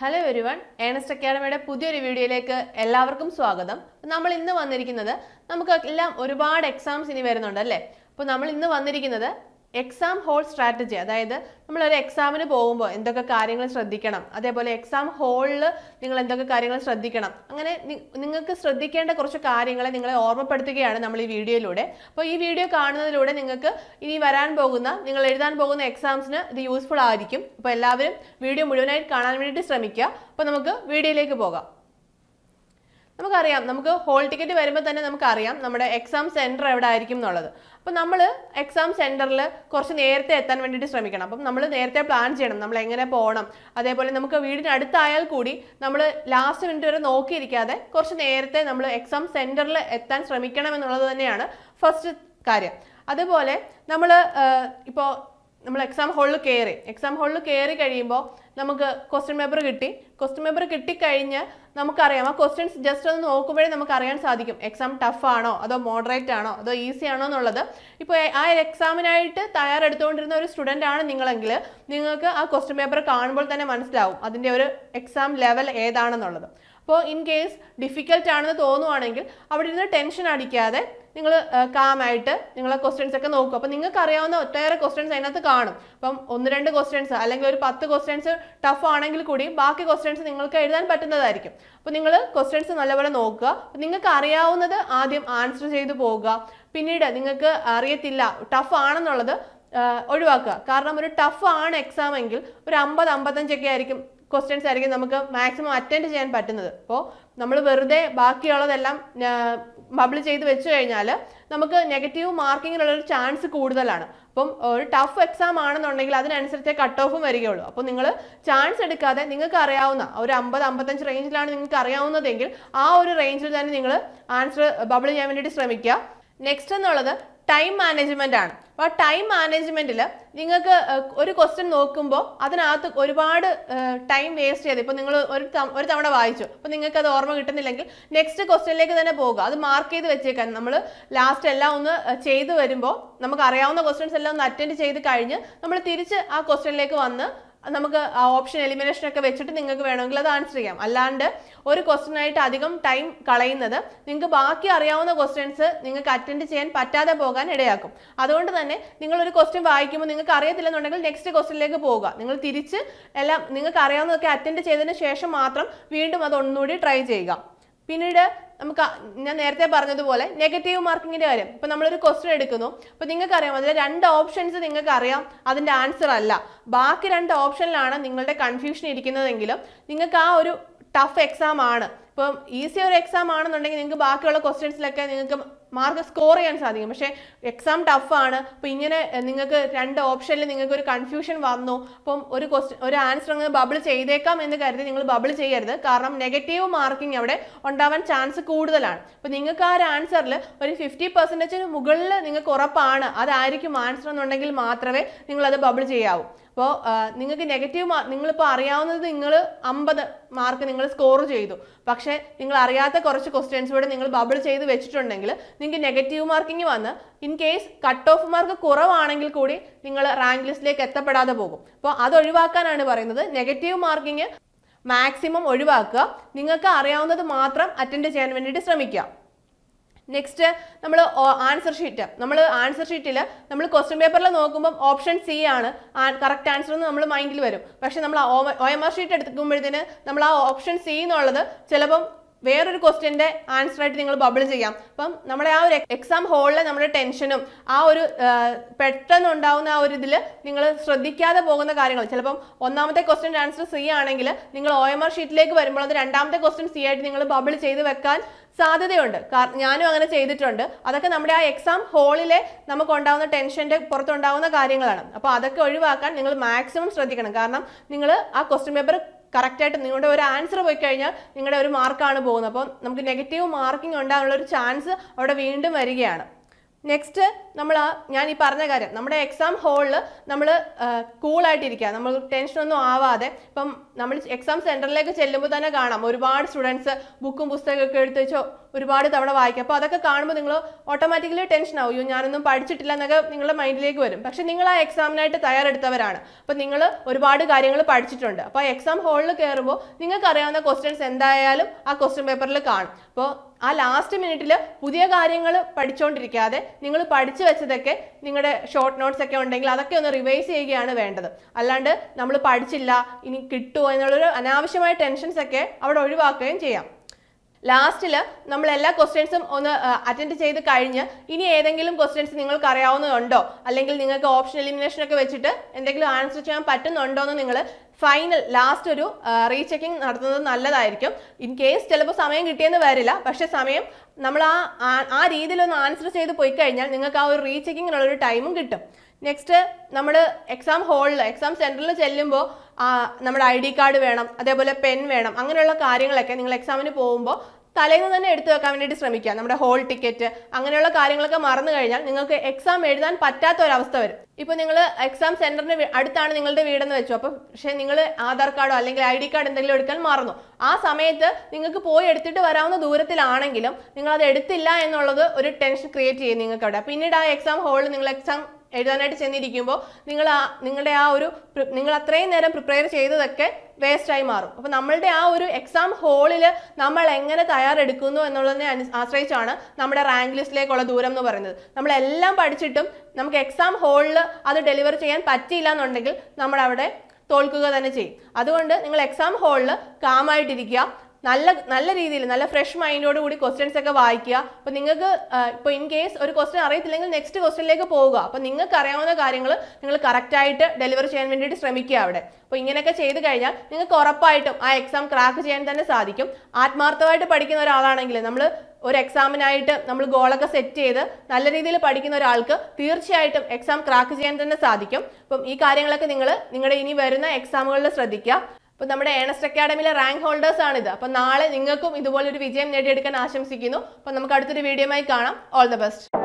Hello everyone Ernest അക്കാഡമിയുടെ പുതിയൊരു വീഡിയോയിലേക്ക് എല്ലാവർക്കും സ്വാഗതം. നമ്മൾ ഇന്ന് വന്നിരിക്കുന്നത് നമുക്ക് എല്ലാം ഒരുപാട് എക്സാംസ് ഇനി വരുന്നുണ്ട് അല്ലേ? അപ്പോൾ നമ്മൾ ഇന്ന് വന്നിരിക്കുന്നത് എക്സാം ഹോൾ സ്ട്രാറ്റജി അതായത് നമ്മൾ ഒരു എക്സാമിന് പോകുമ്പോൾ എന്തൊക്കെ കാര്യങ്ങൾ ശ്രദ്ധിക്കണം. അതേപോലെ എക്സാം ഹോളിൽ നിങ്ങൾ എന്തൊക്കെ കാര്യങ്ങൾ ശ്രദ്ധിക്കണം. അങ്ങനെ നിങ്ങൾക്ക് ശ്രദ്ധിക്കേണ്ട കുറച്ച് കാര്യങ്ങളെ നിങ്ങളെ ഓർമ്മപ്പെടുത്തുകയാണ് നമ്മൾ ഈ വീഡിയോയിലൂടെ. അപ്പോൾ ഈ വീഡിയോ കാണുന്നതിലൂടെ നിങ്ങൾക്ക് ഇനി വരാൻ പോകുന്ന നിങ്ങൾ എഴുതാൻ പോകുന്ന എക്സാംസിന് ഇത് യൂസ്ഫുൾ ആയിരിക്കും. അപ്പോൾ എല്ലാവരും വീഡിയോ മുഴുവനായിട്ട് കാണാൻ വേണ്ടിയിട്ട് ശ്രമിക്കുക. അപ്പോൾ നമുക്ക് വീഡിയോയിലേക്ക് പോകാം. നമുക്കറിയാം നമുക്ക് ഹോൾ ടിക്കറ്റ് വരുമ്പോൾ തന്നെ നമുക്കറിയാം നമ്മുടെ എക്സാം സെന്റർ എവിടെ ആയിരിക്കും എന്നുള്ളത്. അപ്പോൾ നമ്മൾ എക്സാം സെന്ററിൽ കുറച്ച് നേരത്തെ എത്താൻ വേണ്ടിയിട്ട് ശ്രമിക്കണം. അപ്പം നമ്മൾ നേരത്തെ പ്ലാൻ ചെയ്യണം. നമ്മൾ എങ്ങനെ പോകണം അതേപോലെ നമുക്ക് വീടിന് അടുത്തായാൽ കൂടി നമ്മൾ ലാസ്റ്റ് മിനിറ്റ് വരെ നോക്കിയിരിക്കാതെ കുറച്ച് നേരത്തെ നമ്മൾ എക്സാം സെന്ററിൽ എത്താൻ ശ്രമിക്കണം എന്നുള്ളത് തന്നെയാണ് ഫസ്റ്റ് കാര്യം. അതുപോലെ നമ്മൾ ഇപ്പോൾ നമ്മൾ എക്സാം ഹാളിൽ കയറി എക്സാം ഹാളിൽ കയറി കഴിയുമ്പോൾ നമുക്ക് ക്വസ്റ്റ്യൻ പേപ്പർ കിട്ടി. ക്വസ്റ്റ്യൻ പേപ്പർ കിട്ടിക്കഴിഞ്ഞ് നമുക്കറിയാം. ആ ക്വസ്റ്റ്യൻസ് ജസ്റ്റ് ഒന്ന് നോക്കുമ്പോഴേ നമുക്ക് അറിയാൻ സാധിക്കും. എക്സാം ടഫ് ആണോ? അതോ മോഡറേറ്റ് ആണോ? അതോ ഈസി ആണോ എന്നുള്ളത്. ഇപ്പോൾ ആ എക്സാമിനായിട്ട് തയ്യാറെടുത്തുകൊണ്ടിരുന്ന ഒരു സ്റ്റുഡന്റ് ആണ് നിങ്ങളെങ്കിൽ നിങ്ങൾക്ക് ആ ക്വസ്റ്റ്യൻ പേപ്പർ കാണുമ്പോൾ തന്നെ മനസ്സിലാവും അതിന്റെ ഒരു എക്സാം ലെവൽ ഏതാണെന്നുള്ളത്. അപ്പോൾ ഇൻ കേസ് ഡിഫിക്കൽട്ട് ആണെന്ന് തോന്നുവാണെങ്കിൽ അവിടെ ഇരുന്ന് ടെൻഷൻ അടിക്കാതെ നിങ്ങൾ കാമായിട്ട് നിങ്ങളെ ക്വസ്റ്റ്യൻസ് ഒക്കെ നോക്കും. അപ്പോൾ നിങ്ങൾക്ക് അറിയാവുന്ന ഒട്ടേറെ ക്വസ്റ്റ്യൻസ് അതിനകത്ത് കാണും. അപ്പം ഒന്ന് രണ്ട് ക്വസ്റ്റ്യൻസ് അല്ലെങ്കിൽ ഒരു പത്ത് ക്വസ്റ്റ്യൻസ് ടഫ് ആണെങ്കിൽ കൂടി ബാക്കി ക്വസ്റ്റ്യൻസ് നിങ്ങൾക്ക് എഴുതാൻ പറ്റുന്നതായിരിക്കും. അപ്പോൾ നിങ്ങൾ ക്വസ്റ്റ്യൻസ് നല്ലപോലെ നോക്കുക. നിങ്ങൾക്ക് അറിയാവുന്നത് ആദ്യം ആൻസർ ചെയ്തു പോവുക. പിന്നീട് നിങ്ങൾക്ക് അറിയത്തില്ല ടഫ് ആണെന്നുള്ളത് ഒഴിവാക്കുക. കാരണം ഒരു ടഫ് ആണ് എക്സാം എങ്കിൽ ഒരു അമ്പത് അമ്പത്തഞ്ചൊക്കെ ആയിരിക്കും ക്വസ്റ്റ്യൻസ് ആയിരിക്കും നമുക്ക് മാക്സിമം അറ്റൻഡ് ചെയ്യാൻ പറ്റുന്നത്. അപ്പോൾ നമ്മൾ വെറുതെ ബാക്കിയുള്ളതെല്ലാം ബബിൾ ചെയ്ത് വെച്ച് കഴിഞ്ഞാൽ നമുക്ക് നെഗറ്റീവ് മാർക്കിങ്ങിനുള്ളൊരു ചാൻസ് കൂടുതലാണ്. അപ്പം ഒരു ടഫ് എക്സാം ആണെന്നുണ്ടെങ്കിൽ അതിനനുസരിച്ചേ കട്ട് ഓഫും വരികയുള്ളൂ. അപ്പോൾ നിങ്ങൾ ചാൻസ് എടുക്കാതെ നിങ്ങൾക്ക് അറിയാവുന്ന ഒരു അമ്പത് അമ്പത്തഞ്ച് റേഞ്ചിലാണ് നിങ്ങൾക്ക് അറിയാവുന്നതെങ്കിൽ ആ ഒരു റേഞ്ചിൽ തന്നെ നിങ്ങൾ ആൻസർ ബബിൾ ചെയ്യാൻ വേണ്ടിയിട്ട് ശ്രമിക്കുക. നെക്സ്റ്റ് എന്നുള്ളത് ടൈം മാനേജ്മെന്റ് ആണ്. അപ്പോൾ ആ ടൈം മാനേജ്മെന്റിൽ നിങ്ങൾക്ക് ഒരു ക്വസ്റ്റ്യൻ നോക്കുമ്പോൾ അതിനകത്ത് ഒരുപാട് ടൈം വേസ്റ്റ് ചെയ്ത് ഇപ്പോൾ നിങ്ങൾ ഒരു ഒരു തവണ വായിച്ചു. അപ്പോൾ നിങ്ങൾക്ക് അത് ഓർമ്മ കിട്ടുന്നില്ലെങ്കിൽ നെക്സ്റ്റ് ക്വസ്റ്റ്യനിലേക്ക് തന്നെ പോകുക അത് മാർക്ക് ചെയ്ത് വെച്ചേക്കാൻ നമ്മൾ ലാസ്റ്റ് എല്ലാം ഒന്ന് ചെയ്തു വരുമ്പോൾ നമുക്ക് അറിയാവുന്ന ക്വസ്റ്റ്യൻസ് എല്ലാം ഒന്ന് അറ്റൻഡ് ചെയ്ത് കഴിഞ്ഞ് നമ്മൾ തിരിച്ച് ആ ക്വസ്റ്റ്യനിലേക്ക് വന്ന് നമുക്ക് ആ ഓപ്ഷൻ എലിമിനേഷൻ ഒക്കെ വെച്ചിട്ട് നിങ്ങൾക്ക് വേണമെങ്കിൽ അത് ആൻസർ ചെയ്യാം. അല്ലാണ്ട് ഒരു ക്വസ്റ്റ്യൻ ആയിട്ട് അധികം ടൈം കളയുന്നത് നിങ്ങൾക്ക് ബാക്കി അറിയാവുന്ന ക്വസ്റ്റ്യൻസ് നിങ്ങൾക്ക് അറ്റൻഡ് ചെയ്യാൻ പറ്റാതെ പോകാൻ ഇടയാക്കും. അതുകൊണ്ട് തന്നെ നിങ്ങൾ ഒരു ക്വസ്റ്റ്യൻ വായിക്കുമ്പോൾ നിങ്ങൾക്ക് അറിയത്തില്ലെന്നുണ്ടെങ്കിൽ നെക്സ്റ്റ് ക്വസ്റ്റ്യനിലേക്ക് പോവുക. നിങ്ങൾ തിരിച്ച് എല്ലാം നിങ്ങൾക്ക് അറിയാവുന്നതൊക്കെ അറ്റൻഡ് ചെയ്തതിന് ശേഷം മാത്രം വീണ്ടും അത് ഒന്നുകൂടി ട്രൈ ചെയ്യുക. പിന്നീട് നമുക്ക് ഞാൻ നേരത്തെ പറഞ്ഞതുപോലെ നെഗറ്റീവ് മാർക്കിങ്ങിന്റെ കാര്യം. ഇപ്പൊ നമ്മളൊരു ക്വസ്റ്റ്യൻ എടുക്കുന്നു. അപ്പൊ നിങ്ങൾക്ക് അറിയാം അതിൽ രണ്ട് ഓപ്ഷൻസ് നിങ്ങൾക്ക് അറിയാം അതിന്റെ ആൻസർ അല്ല. ബാക്കി രണ്ട് ഓപ്ഷനിലാണ് നിങ്ങളുടെ കൺഫ്യൂഷൻ ഇരിക്കുന്നതെങ്കിലും നിങ്ങൾക്ക് ആ ഒരു ടഫ് എക്സാം ആണ്. ഇപ്പം ഈസി ഒരു എക്സാം ആണെന്നുണ്ടെങ്കിൽ നിങ്ങൾക്ക് ബാക്കിയുള്ള ക്വസ്റ്റ്യൻസിലൊക്കെ നിങ്ങൾക്ക് മാർക്ക് സ്കോർ ചെയ്യാൻ സാധിക്കും. പക്ഷേ എക്സാം ടഫ് ആണ്. അപ്പോൾ ഇങ്ങനെ നിങ്ങൾക്ക് രണ്ട് ഓപ്ഷനിൽ നിങ്ങൾക്ക് ഒരു കൺഫ്യൂഷൻ വന്നു. അപ്പം ഒരു ക്വസ്റ്റ്യൻ ഒരു ആൻസർ അങ്ങ് ബബിൾ ചെയ്തേക്കാം എന്ന് കരുതി നിങ്ങൾ ബബിൾ ചെയ്യരുത്. കാരണം നെഗറ്റീവ് മാർക്കിംഗ് അവിടെ ഉണ്ടാവാൻ ചാൻസ് കൂടുതലാണ്. അപ്പോൾ നിങ്ങൾക്ക് ആ ഒരു ആൻസറിൽ ഒരു ഫിഫ്റ്റി പെർസെന്റേജിന് മുകളിൽ നിങ്ങൾക്ക് ഉറപ്പാണ്. അതായിരിക്കും ആൻസർ എന്നുണ്ടെങ്കിൽ മാത്രമേ നിങ്ങളത് ബബിൾ ചെയ്യാവൂ. അപ്പോൾ നിങ്ങൾക്ക് നെഗറ്റീവ് മാർക്ക് നിങ്ങളിപ്പോൾ അറിയാവുന്നത് നിങ്ങൾ അമ്പത് മാർക്ക് നിങ്ങൾ സ്കോർ ചെയ്തു. പക്ഷേ നിങ്ങൾ അറിയാത്ത കുറച്ച് ക്വസ്റ്റ്യൻസ് കൂടെ നിങ്ങൾ ബബിൾ ചെയ്ത് വെച്ചിട്ടുണ്ടെങ്കിൽ നിങ്ങൾക്ക് നെഗറ്റീവ് മാർക്കിംഗ് വന്ന് in case cut off mark കുറവാണെങ്കിൽ കൂടി നിങ്ങൾ റാങ്ക് ലിസ്റ്റിലേക്ക് എത്തപ്പെടാതെ പോകും. അപ്പോൾ അത് ഒഴിവാക്കാനാണ് പറയുന്നത്. നെഗറ്റീവ് മാർക്കിംഗ് മാക്സിമം ഒഴിവാക്കുക. നിങ്ങൾക്ക് അറിയാവുന്നത് മാത്രം അറ്റൻഡ് ചെയ്യാൻ വേണ്ടിയിട്ട് ശ്രമിക്കുക. നെക്സ്റ്റ് നമ്മൾ ആൻസർ ഷീറ്റ് നമ്മൾ ആൻസർ ഷീറ്റിൽ നമ്മൾ ക്വസ്റ്റ്യൻ പേപ്പറിൽ നോക്കുമ്പോൾ ഓപ്ഷൻ സി ആണ് കറക്റ്റ് ആൻസർ എന്ന് നമ്മൾ മൈൻഡിൽ വരും. പക്ഷെ നമ്മൾ ഒ എം ആർ ഷീറ്റ് എടുക്കുമ്പോഴത്തേന് നമ്മൾ ആ ഓപ്ഷൻ സി എന്നുള്ളത് ചിലപ്പം വേറൊരു ക്വസ്റ്റ്യന്റെ ആൻസർ ആയിട്ട് നിങ്ങൾ ബബിൾ ചെയ്യാം. അപ്പം നമ്മുടെ ആ ഒരു എക്സാം ഹോളിലെ നമ്മുടെ ടെൻഷനും ആ ഒരു പെട്ടെന്ന് ഉണ്ടാവുന്ന ആ ഒരു ഇതിൽ നിങ്ങൾ ശ്രദ്ധിക്കാതെ പോകുന്ന കാര്യങ്ങൾ. ചിലപ്പം ഒന്നാമത്തെ ക്വസ്റ്റ്യന്റെ ആൻസർ സി ആണെങ്കിൽ നിങ്ങൾ ഒ എം ആർ ഷീറ്റിലേക്ക് വരുമ്പോൾ അത് രണ്ടാമത്തെ ക്വസ്റ്റ്യൻ സി ആയിട്ട് നിങ്ങൾ ബബിൾ ചെയ്ത് വെക്കാൻ സാധ്യതയുണ്ട്. ഞാനും അങ്ങനെ ചെയ്തിട്ടുണ്ട്. അതൊക്കെ നമ്മുടെ ആ എക്സാം ഹോളിലെ നമുക്ക് ഉണ്ടാകുന്ന ടെൻഷന്റെ പുറത്തുണ്ടാകുന്ന കാര്യങ്ങളാണ്. അപ്പോൾ അതൊക്കെ ഒഴിവാക്കാൻ നിങ്ങൾ മാക്സിമം ശ്രദ്ധിക്കണം. കാരണം നിങ്ങൾ ആ ക്വസ്റ്റ്യൻ പേപ്പർ കറക്റ്റായിട്ട് നിങ്ങളുടെ ഒരു ആൻസർ പോയി കഴിഞ്ഞാൽ നിങ്ങളുടെ ഒരു മാർക്കാണ് പോകുന്നത്. അപ്പോൾ നമുക്ക് നെഗറ്റീവ് മാർക്കിംഗ് ഉണ്ടാകാനുള്ള ഒരു ചാൻസ് അവിടെ വീണ്ടും വരികയാണ്. നെക്സ്റ്റ് നമ്മൾ ഞാൻ ഈ പറഞ്ഞ കാര്യം. നമ്മുടെ എക്സാം ഹോളിൽ നമ്മൾ കൂളായിട്ടിരിക്കുക നമ്മൾ ടെൻഷനൊന്നും ആവാതെ. ഇപ്പം നമ്മൾ എക്സാം സെന്ററിലേക്ക് ചെല്ലുമ്പോൾ തന്നെ കാണാം. ഒരുപാട് സ്റ്റുഡൻസ് ബുക്കും പുസ്തകമൊക്കെ എടുത്ത് വെച്ചോ ഒരുപാട് തവണ വായിക്കുക അപ്പോൾ അതൊക്കെ കാണുമ്പോൾ നിങ്ങൾ ഓട്ടോമാറ്റിക്കലി ടെൻഷൻ ആവും. ഞാനൊന്നും പഠിച്ചിട്ടില്ല എന്നൊക്കെ നിങ്ങളുടെ മൈൻഡിലേക്ക് വരും. പക്ഷേ നിങ്ങൾ ആ എക്സാമിനായിട്ട് തയ്യാറെടുത്തവരാണ്. അപ്പോൾ നിങ്ങൾ ഒരുപാട് കാര്യങ്ങൾ പഠിച്ചിട്ടുണ്ട്. അപ്പോൾ എക്സാം ഹോളിൽ കയറുമ്പോൾ നിങ്ങൾക്ക് അറിയാവുന്ന ക്വസ്റ്റ്യൻസ് എന്തായാലും ആ ക്വസ്റ്റ്യൻ പേപ്പറിൽ കാണും. അപ്പോൾ ആ ലാസ്റ്റ് മിനിറ്റിൽ പുതിയ കാര്യങ്ങൾ പഠിച്ചുകൊണ്ടിരിക്കാതെ നിങ്ങൾ പഠിച്ചു വെച്ചതൊക്കെ നിങ്ങളുടെ ഷോർട്ട് നോട്ട്സ് ഒക്കെ ഉണ്ടെങ്കിൽ അതൊക്കെ ഒന്ന് റിവൈസ് ചെയ്യുകയാണ് വേണ്ടത്. അല്ലാണ്ട് നമ്മൾ പഠിച്ചില്ല ഇനി കിട്ടുമോ എന്നുള്ളൊരു അനാവശ്യമായ ടെൻഷൻസ് ഒക്കെ അവിടെ ഒഴിവാക്കുകയും ചെയ്യാം. ലാസ്റ്റിൽ നമ്മൾ എല്ലാ ക്വസ്റ്റ്യൻസും ഒന്ന് അറ്റൻഡ് ചെയ്ത് കഴിഞ്ഞ് ഇനി ഏതെങ്കിലും ക്വസ്റ്റ്യൻസ് നിങ്ങൾക്ക് അറിയാവുന്നതുണ്ടോ? അല്ലെങ്കിൽ നിങ്ങൾക്ക് ഓപ്ഷൻ എലിമിനേഷൻ ഒക്കെ വെച്ചിട്ട് എന്തെങ്കിലും ആൻസർ ചെയ്യാൻ പറ്റുന്നുണ്ടോ എന്ന് നിങ്ങൾ ഫൈനൽ ലാസ്റ്റ് ഒരു റീചെക്കിംഗ് നടത്തുന്നത് നല്ലതായിരിക്കും. ഇൻ കേസ് ചിലപ്പോൾ സമയം കിട്ടിയെന്ന് വരില്ല. പക്ഷെ സമയം നമ്മൾ ആ ആ- രീതിയിലൊന്ന് ആൻസർ ചെയ്ത് പോയി കഴിഞ്ഞാൽ നിങ്ങൾക്ക് ആ ഒരു റീചെക്കിങ്ങിനുള്ള ഒരു ടൈമും കിട്ടും. നെക്സ്റ്റ് നമ്മൾ എക്സാം ഹാളിൽ എക്സാം സെന്ററിൽ ചെല്ലുമ്പോൾ നമ്മുടെ ഐ ഡി കാർഡ് വേണം അതേപോലെ പെൻ വേണം അങ്ങനെയുള്ള കാര്യങ്ങളൊക്കെ നിങ്ങൾ എക്സാമിന് പോകുമ്പോൾ തലേന്ന് തന്നെ എടുത്തു വെക്കാൻ വേണ്ടിയിട്ട് ശ്രമിക്കുക. നമ്മുടെ ഹോൾ ടിക്കറ്റ് അങ്ങനെയുള്ള കാര്യങ്ങളൊക്കെ മറന്നു കഴിഞ്ഞാൽ നിങ്ങൾക്ക് എക്സാം എഴുതാൻ പറ്റാത്ത ഒരവസ്ഥ വരും ഇപ്പോൾ നിങ്ങൾ എക്സാം സെന്ററിന് അടുത്താണ് നിങ്ങളുടെ വീടെന്ന് വെച്ചു. അപ്പോൾ പക്ഷേ നിങ്ങൾ ആധാർ കാർഡോ അല്ലെങ്കിൽ ഐ ഡി കാർഡ് എന്തെങ്കിലും എടുക്കാൻ മറന്നു. ആ സമയത്ത് നിങ്ങൾക്ക് പോയി എടുത്തിട്ട് വരാവുന്ന ദൂരത്തിലാണെങ്കിലും നിങ്ങൾ അത് എടുത്തില്ല എന്നുള്ളത് ഒരു ടെൻഷൻ ക്രിയേറ്റ് ചെയ്യും നിങ്ങൾക്ക് അവിടെ പിന്നീട് ആ എക്സാം ഹോളിൽ നിങ്ങൾ എക്സാം എഴുതാനായിട്ട് ചെന്നിരിക്കുമ്പോൾ നിങ്ങൾ ആ നിങ്ങളുടെ ആ ഒരു നിങ്ങൾ അത്രയും നേരം പ്രിപ്പയർ ചെയ്തതൊക്കെ വേസ്റ്റായി മാറും. അപ്പോൾ നമ്മളുടെ ആ ഒരു എക്സാം ഹോളിൽ നമ്മൾ എങ്ങനെ തയ്യാറെടുക്കുന്നു എന്നുള്ളതിനെ ആശ്രയിച്ചാണ് നമ്മുടെ റാങ്ക് ലിസ്റ്റിലേക്കുള്ള ദൂരം എന്ന് പറയുന്നത്. നമ്മളെല്ലാം പഠിച്ചിട്ടും നമുക്ക് എക്സാം ഹോളിൽ അത് ഡെലിവർ ചെയ്യാൻ പറ്റിയില്ല എന്നുണ്ടെങ്കിൽ നമ്മളവിടെ തോൽക്കുക തന്നെ ചെയ്യും. അതുകൊണ്ട് നിങ്ങൾ എക്സാം ഹോളിൽ കാമായിട്ടിരിക്കുക നല്ല നല്ല രീതിയിൽ നല്ല ഫ്രഷ് മൈൻഡോട് കൂടി ക്വസ്റ്റ്യൻസ് ഒക്കെ വായിക്കുക. അപ്പോൾ നിങ്ങൾക്ക് ഇപ്പോൾ ഇൻ കേസ് ഒരു ക്വസ്റ്റ്യൻ അറിയത്തില്ലെങ്കിൽ നെക്സ്റ്റ് ക്വസ്റ്റ്യനിലേക്ക് പോവുക. അപ്പോൾ നിങ്ങൾക്ക് അറിയാവുന്ന കാര്യങ്ങൾ നിങ്ങൾ കറക്റ്റായിട്ട് ഡെലിവർ ചെയ്യാൻ വേണ്ടിയിട്ട് ശ്രമിക്കുക അവിടെ. അപ്പോൾ ഇങ്ങനെയൊക്കെ ചെയ്ത് കഴിഞ്ഞാൽ നിങ്ങൾക്ക് ഉറപ്പായിട്ടും ആ എക്സാം ക്രാക്ക് ചെയ്യാൻ തന്നെ സാധിക്കും. ആത്മാർത്ഥമായിട്ട് പഠിക്കുന്ന ഒരാളാണെങ്കിൽ നമ്മൾ ഒരു എക്സാമിനായിട്ട് നമ്മൾ ഗോളൊക്കെ സെറ്റ് ചെയ്ത് നല്ല രീതിയിൽ പഠിക്കുന്ന ഒരാൾക്ക് തീർച്ചയായിട്ടും എക്സാം ക്രാക്ക് ചെയ്യാൻ തന്നെ സാധിക്കും. അപ്പം ഈ കാര്യങ്ങളൊക്കെ നിങ്ങൾ നിങ്ങളുടെ ഇനി വരുന്ന എക്സാമുകളിൽ ശ്രദ്ധിക്കുക. അപ്പോൾ നമ്മുടെ ഏണസ്റ്റ് അക്കാഡമിയിലെ റാങ്ക് ഹോൾഡേഴ്സ് ആണിത്. അപ്പോൾ നാളെ നിങ്ങൾക്കും ഇതുപോലൊരു വിജയം നേടിയെടുക്കാൻ ആശംസിക്കുന്നു. അപ്പോൾ നമുക്ക് അടുത്തൊരു വീഡിയോ ആയി കാണാം. All the best